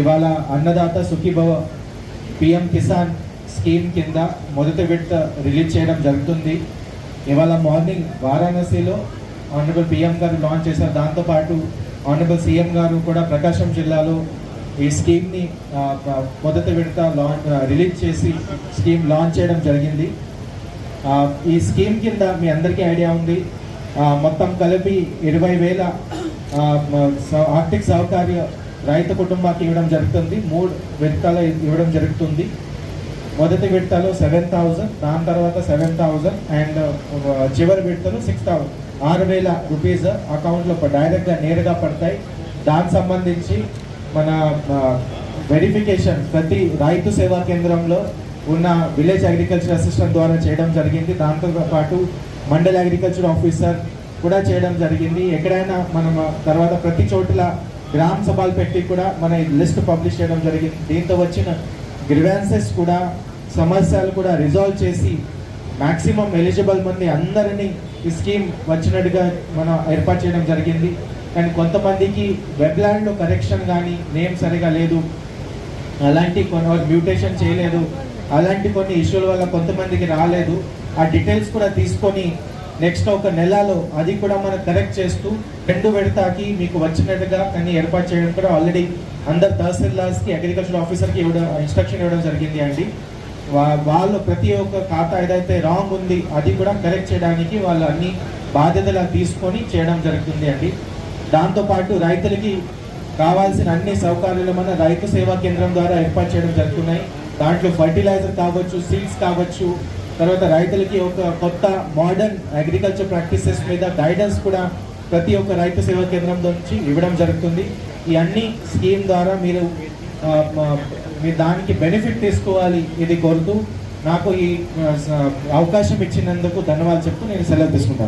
ఇవాళ Annadata Sukhibhava PM Kisan scheme కింద మొదటి విడత రిలీజ్ చేయడం జరుగుతుంది. ఇవాళ మార్నింగ్ వారాణసిలో ఆనరబుల్ పిఎం గారు లాంచ్ చేశారు. దాంతోపాటు ఆనరబుల్ సీఎం గారు కూడా ప్రకాశం జిల్లాలో ఈ స్కీమ్ని మొదటి విడత లాంచ్ రిలీజ్ చేసి స్కీమ్ లాంచ్ చేయడం జరిగింది. ఈ స్కీమ్ కింద మీ అందరికీ ఐడియా ఉంది. మొత్తం కలిపి ఇరవై వేల ఆర్థిక సహకార్య రైతు కుటుంబానికి ఇవ్వడం జరుగుతుంది. మూడు విడతలు ఇవ్వడం జరుగుతుంది. మొదటి విడతలో సెవెన్ థౌజండ్ దాని తర్వాత సెవెన్ థౌజండ్ అండ్ చివరి విడతలు సిక్స్ థౌజండ్. ఆరు వేల రూపీస్ అకౌంట్లో డైరెక్ట్గా నేరుగా పడతాయి. దానికి సంబంధించి మన వెరిఫికేషన్ ప్రతి రైతు సేవా కేంద్రంలో ఉన్న విలేజ్ అగ్రికల్చర్ అసిస్టెంట్ ద్వారా చేయడం జరిగింది. దాంతో పాటు మండల అగ్రికల్చర్ ఆఫీసర్ కూడా చేయడం జరిగింది. ఎక్కడైనా మనం తర్వాత ప్రతి చోట్ల గ్రామ సభలు పెట్టి కూడా మన లిస్ట్ పబ్లిష్ చేయడం జరిగింది. దీంతో వచ్చిన గ్రివాన్సెస్ కూడా సమస్యలు కూడా రిజాల్వ్ చేసి మ్యాక్సిమం ఎలిజిబుల్ మంది అందరినీ ఈ స్కీమ్ వచ్చినట్టుగా మనం ఏర్పాటు చేయడం జరిగింది. కానీ కొంతమందికి వెబ్లాండ్లో కరెక్షన్ కానీ నేమ్ సరిగా లేదు. అలాంటి కొన్ని మ్యూటేషన్ చేయలేదు. అలాంటి కొన్ని ఇష్యూల వల్ల కొంతమందికి రాలేదు. ఆ డీటెయిల్స్ కూడా తీసుకొని నెక్స్ట్ ఒక నెలలో అది కూడా మనం కరెక్ట్ చేస్తూ రెండు విడతాకి మీకు వచ్చినట్టుగా కానీ ఏర్పాటు చేయడం కూడా ఆల్రెడీ అందరు తహసీల్దార్స్కి అగ్రికల్చర్ ఆఫీసర్కి ఇవ్వడం ఇన్స్ట్రక్షన్ ఇవ్వడం జరిగింది అండి. వా- వాళ్ళు ప్రతి ఒక్క ఖాతా ఏదైతే రాంగ్ ఉంది అది కూడా కరెక్ట్ చేయడానికి వాళ్ళు అన్ని బాధ్యతలు తీసుకొని చేయడం జరుగుతుంది అండి. దాంతోపాటు రైతులకి కావాల్సిన అన్ని సౌకర్యాలు మన రైతు సేవా కేంద్రం ద్వారా ఏర్పాటు చేయడం జరుగుతున్నాయి. దాంట్లో ఫర్టిలైజర్ కావచ్చు సీడ్స్ కావచ్చు తర్వాత రైతులకి ఒక కొత్త మోడర్న్ అగ్రికల్చర్ ప్రాక్టీసెస్ మీద గైడెన్స్ కూడా ప్రతి ఒక్క రైతు సేవా కేంద్రం నుంచి ఇవ్వడం జరుగుతుంది. ఈ అన్ని స్కీమ్ ద్వారా మీరు మీ దానికి బెనిఫిట్ తీసుకోవాలి ఇది కోరుతూ నాకు ఈ స- అవకాశం ఇచ్చినందుకు ధన్యవాదాలు చెప్తూ నేను సెలవు తీసుకుంటాను.